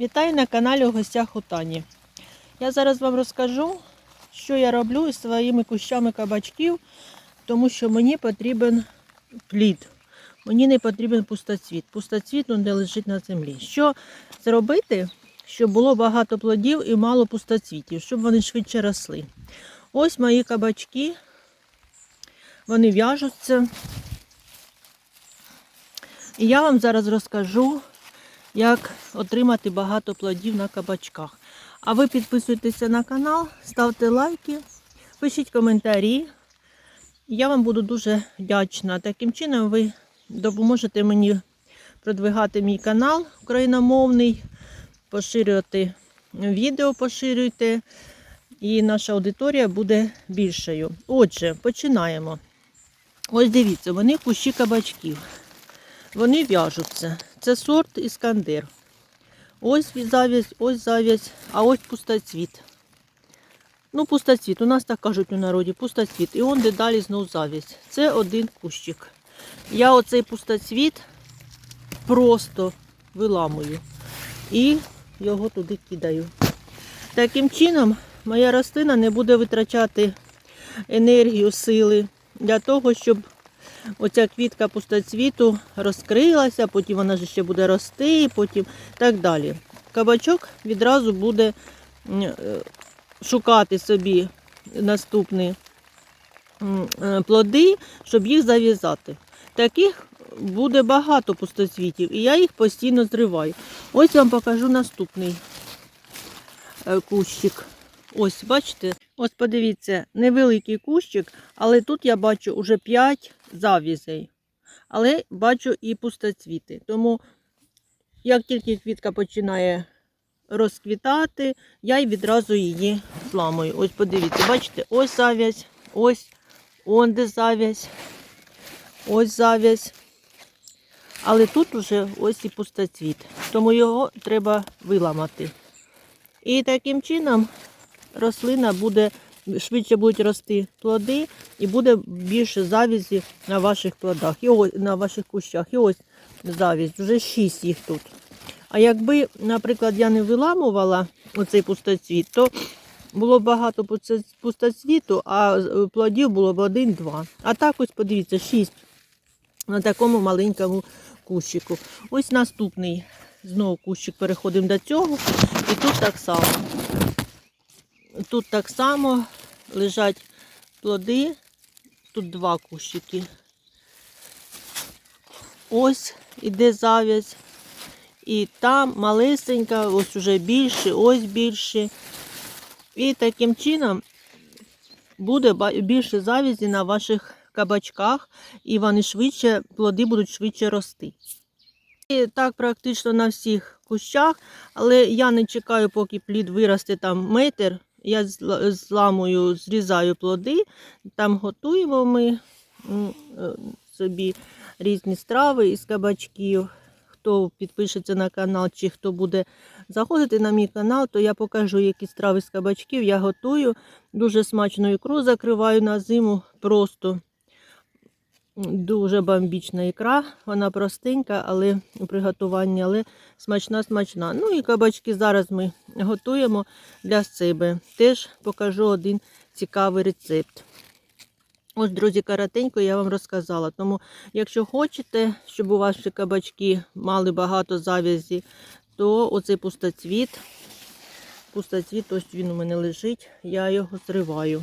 Вітаю на каналі у гостях у Тані. Я зараз вам розкажу, що я роблю із своїми кущами кабачків, тому що мені потрібен плід. Мені не потрібен пустоцвіт. Пустоцвіт ну, не лежить на землі. Що зробити, щоб було багато плодів і мало пустоцвітів, щоб вони швидше росли? Ось мої кабачки. Вони в'яжуться. І я вам зараз розкажу, як отримати багато плодів на кабачках. А ви підписуйтеся на канал, ставте лайки, пишіть коментарі. Я вам буду дуже вдячна. Таким чином ви допоможете мені продвигати мій канал україномовний, поширювати відео, поширюйте, і наша аудиторія буде більшою. Отже, починаємо. Ось дивіться, вони кущі кабачків. Вони в'яжуться. Це сорт іскандер. Ось зав'язь, ось зав'язь, а ось пустоцвіт. Ну, пустоцвіт. У нас так кажуть у народі, пустоцвіт. І он де далі знов зав'язь. Це один кущик. Я оцей пустоцвіт просто виламую і його туди кидаю. Таким чином, моя рослина не буде витрачати енергію, сили для того, щоб оця квітка пустоцвіту розкрилася, потім вона ж ще буде рости, потім так далі. Кабачок відразу буде е, шукати собі наступні е, плоди, щоб їх зав'язати. Таких буде багато пустоцвітів, і я їх постійно зриваю. Ось вам покажу наступний е, кущик. Ось, бачите? Ось подивіться, невеликий кущик, але тут я бачу вже 5 зав'язей. Але бачу і пустоцвіти. Тому, як тільки квітка починає розквітати, я й відразу її зламую. Ось подивіться, бачите, ось зав'язь, ось он де зав'язь, ось зав'язь. Але тут уже ось і пустоцвіт. Тому його треба виламати. І таким чином рослина буде швидше будуть рости плоди і буде більше завязі на ваших плодах, на ваших кущах. І ось завість, вже 6 їх тут. А якби, наприклад, я не виламувала оцей пустоцвіт, то було багато пустоцвіту, а е, плодів було б один-два. А так ось подивіться, 6 на такому маленькому кущику. Ось наступний знову кущик переходимо до цього. І тут так само. Тут так само лежать плоди. Тут два кущики. Ось іде зав'язь. І там малесенька, ось уже більше, ось більше. І таким чином буде більше завязі на ваших кабачках, і вони швидше, плоди будуть швидше рости. І так практично на всіх кущах, але я не чекаю, поки плід виросте там метр. Я зла- зламую, зрізаю плоди, там готуємо ми е, собі різні страви із кабачків. Хто підпишеться на канал, чи хто буде заходити на мій канал, то я покажу, які страви з кабачків я готую. Дуже смачну ікру закриваю на зиму просто. Дуже бомбічна ікра, вона простенька, але у приготуванні, але смачна, смачна. Ну і кабачки зараз ми готуємо для себе. Теж покажу один цікавий рецепт. Ось, друзі, коротенько я вам розказала. Тому, якщо хочете, щоб у ваші кабачки мали багато завязі, то оцей пустоцвіт, пустоцвіт, ось він у мене лежить, я його зриваю.